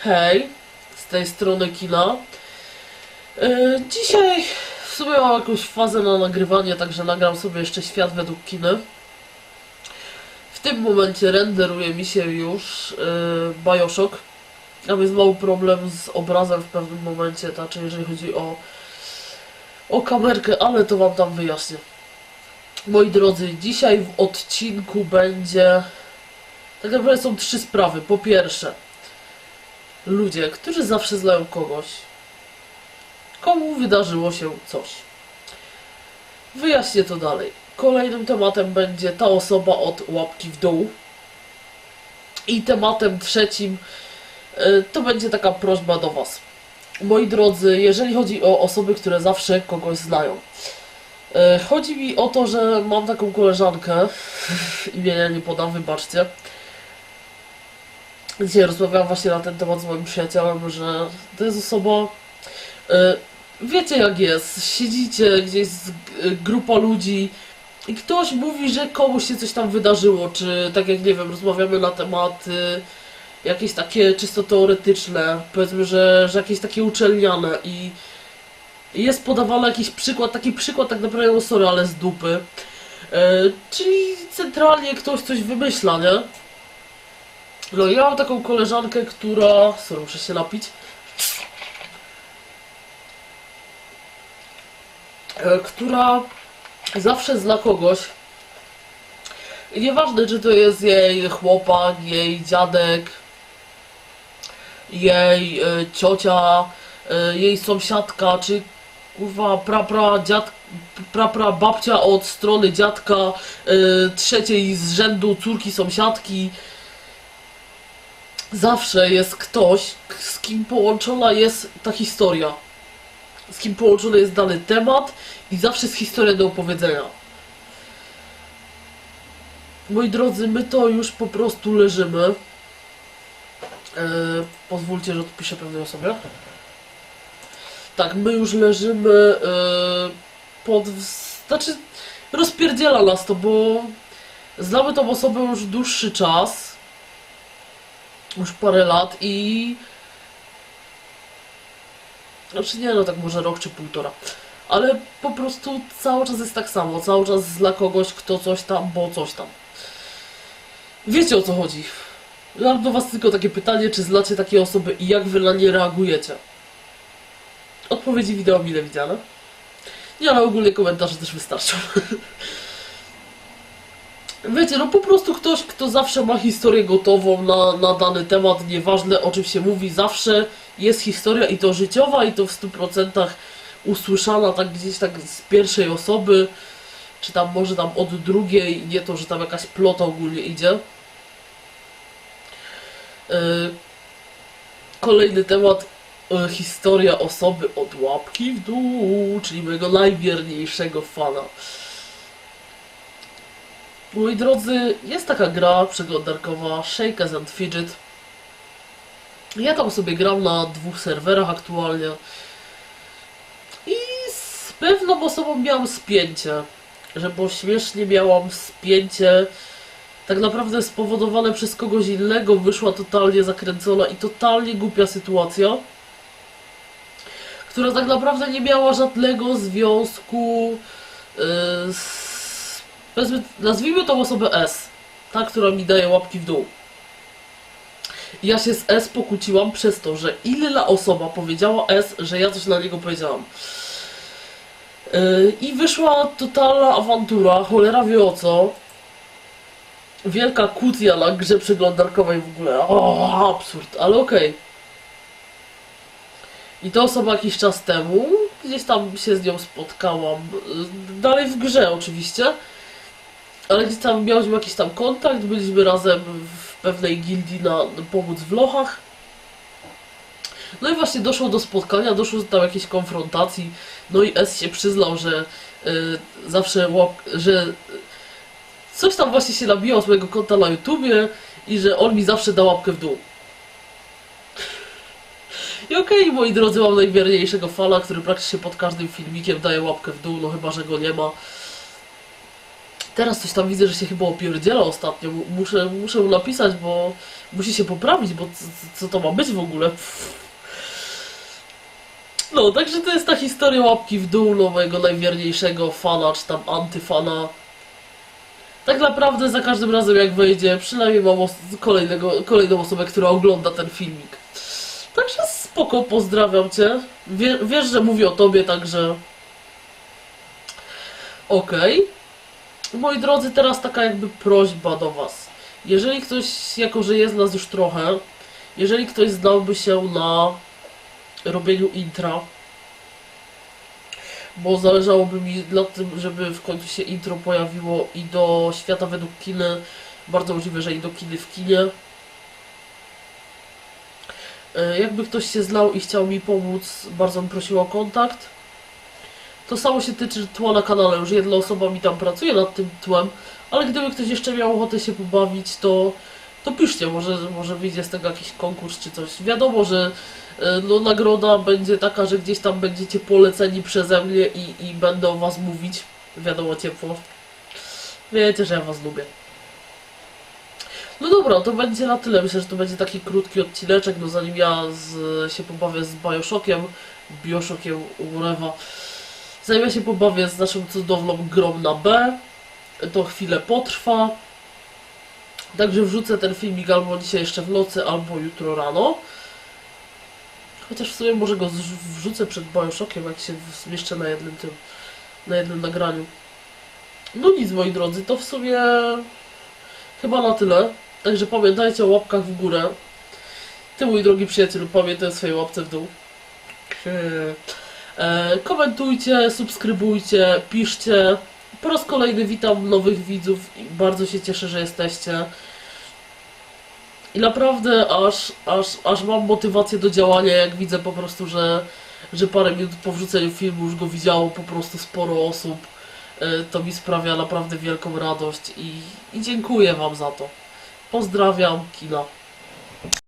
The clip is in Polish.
Hej, z tej strony kina. Yy, dzisiaj w sumie mam jakąś fazę na nagrywanie, także nagram sobie jeszcze świat według kiny. W tym momencie renderuje mi się już yy, Bioshock. Tam jest mały problem z obrazem w pewnym momencie, znaczy jeżeli chodzi o, o kamerkę, ale to wam tam wyjaśnię. Moi drodzy, dzisiaj w odcinku będzie... Tak naprawdę są trzy sprawy. Po pierwsze, ludzie, którzy zawsze znają kogoś, komu wydarzyło się coś. Wyjaśnię to dalej. Kolejnym tematem będzie ta osoba od łapki w dół. I tematem trzecim y, to będzie taka prośba do Was. Moi drodzy, jeżeli chodzi o osoby, które zawsze kogoś znają. y, Chodzi mi o to, że mam taką koleżankę, imienia nie podam, wybaczcie. Dzisiaj rozmawiałam właśnie na ten temat z moim przyjacielem, że to jest osoba. y, Wiecie jak jest, siedzicie gdzieś z y, grupa ludzi i ktoś mówi, że komuś się coś tam wydarzyło, czy tak jak nie wiem, rozmawiamy na tematy jakieś takie czysto teoretyczne, powiedzmy, że, że jakieś takie uczelniane i jest podawany jakiś przykład, taki przykład tak naprawdę, no sorry, ale z dupy. E, czyli centralnie ktoś coś wymyśla, nie? No ja mam taką koleżankę, która... Sorry, muszę się napić. E, która zawsze zna kogoś. Nieważne, czy to jest jej chłopak, jej dziadek, jej e, ciocia, e, jej sąsiadka, czy kurwa prapra dziad, prapra babcia od strony dziadka, trzeciej z rzędu córki sąsiadki. Zawsze jest ktoś, z kim połączona jest ta historia. Z kim połączony jest dany temat i zawsze jest historia do opowiedzenia. Moi drodzy, my to już po prostu leżymy. E, pozwólcie, że odpiszę pewnej osobie. Tak, my już leżymy e, pod... Znaczy, rozpierdziela nas to, bo znamy tą osobę już dłuższy czas. Już parę lat i... Znaczy nie, no tak może rok czy półtora. Ale po prostu cały czas jest tak samo. Cały czas zna kogoś, kto coś tam, bo coś tam. Wiecie o co chodzi. Mam do was tylko takie pytanie, czy znacie takie osoby i jak wy na nie reagujecie? Odpowiedzi wideo mile widziane. Nie, ale ogólnie komentarze też wystarczą. Wiecie, no po prostu ktoś, kto zawsze ma historię gotową na, na dany temat, nieważne o czym się mówi, zawsze jest historia i to życiowa, i to w 100% usłyszana tak gdzieś tak z pierwszej osoby, czy tam może tam od drugiej, nie to, że tam jakaś plota ogólnie idzie. Yy, Kolejny temat, yy, historia osoby od łapki w dół, czyli mojego najwierniejszego fana. Moi drodzy, jest taka gra przeglądarkowa Shake as and Fidget. Ja tam sobie gram na dwóch serwerach aktualnie. I z pewną osobą miałam spięcie. Że bo śmiesznie miałam spięcie tak naprawdę spowodowane przez kogoś innego, wyszła totalnie zakręcona i totalnie głupia sytuacja, która tak naprawdę nie miała żadnego związku yy, z... Powiedzmy, nazwijmy tą osobę S, ta, która mi daje łapki w dół. Ja się z S pokłóciłam przez to, że inna osoba powiedziała S, że ja coś na niego powiedziałam. Yy, I wyszła totalna awantura, cholera wie o co. Wielka kłótnia na grze przeglądarkowej w ogóle. O, absurd, ale okej. I to osoba jakiś czas temu, gdzieś tam się z nią spotkałam, yy, dalej w grze oczywiście, ale gdzieś tam mieliśmy jakiś tam kontakt, byliśmy razem w pewnej gildii na, pomóc w lochach. No i właśnie doszło do spotkania, doszło do tam jakiejś konfrontacji, no i S się przyznał, że y, zawsze że coś tam właśnie się nabijało z mojego konta na YouTubie i że on mi zawsze da łapkę w dół. I okej, moi drodzy, mam najwierniejszego fala, który praktycznie pod każdym filmikiem daje łapkę w dół, no chyba, że go nie ma. Teraz coś tam widzę, że się chyba opierdziela ostatnio. Mu- Muszę, muszę mu napisać, bo musi się poprawić, bo co, to ma być w ogóle? No, także to jest ta historia łapki w dół no, mojego najwierniejszego fana, czy tam antyfana. Tak naprawdę za każdym razem jak wejdzie, przynajmniej mam os- kolejnego, kolejną osobę, która ogląda ten filmik. Także spoko, pozdrawiam Cię. Wie, wiesz, że mówię o Tobie, także... Okej. Moi drodzy, teraz taka jakby prośba do Was. Jeżeli ktoś, jako że jest nas już trochę, jeżeli ktoś znałby się na robieniu intra, bo zależałoby mi na tym, żeby w końcu się intro pojawiło i do świata według kiny, bardzo możliwe, że i do kiny w kinie. E, Jakby ktoś się znał i chciał mi pomóc, bardzo bym prosił o kontakt. To samo się tyczy tła na kanale, już jedna osoba mi tam pracuje nad tym tłem, ale gdyby ktoś jeszcze miał ochotę się pobawić, to, to piszcie, może, może wyjdzie z tego jakiś konkurs czy coś. Wiadomo, że e, no, nagroda będzie taka, że gdzieś tam będziecie poleceni przeze mnie i, i będę o was mówić. Wiadomo, ciepło. Wiecie, że ja was lubię. No dobra, to będzie na tyle. Myślę, że to będzie taki krótki odcineczek, no zanim ja z, się pobawię z Bioshockiem, Bioshockiem ulewa. Ja się pobawię z naszą cudowną grą na B, to chwilę potrwa. Także wrzucę ten filmik albo dzisiaj jeszcze w nocy, albo jutro rano. Chociaż w sumie może go wrzucę przed Bioshockiem, jak się zmieszczę na jednym tym, na jednym nagraniu. No nic moi drodzy, to w sumie chyba na tyle. Także pamiętajcie o łapkach w górę. Ty mój drogi przyjacielu, pamiętaj o swojej łapce w dół. E, komentujcie, subskrybujcie, piszcie. Po raz kolejny witam nowych widzów i bardzo się cieszę, że jesteście. I naprawdę aż, aż, aż mam motywację do działania, jak widzę po prostu, że, że parę minut po wrzuceniu filmu już go widziało po prostu sporo osób. E, To mi sprawia naprawdę wielką radość i, i dziękuję Wam za to. Pozdrawiam, kina.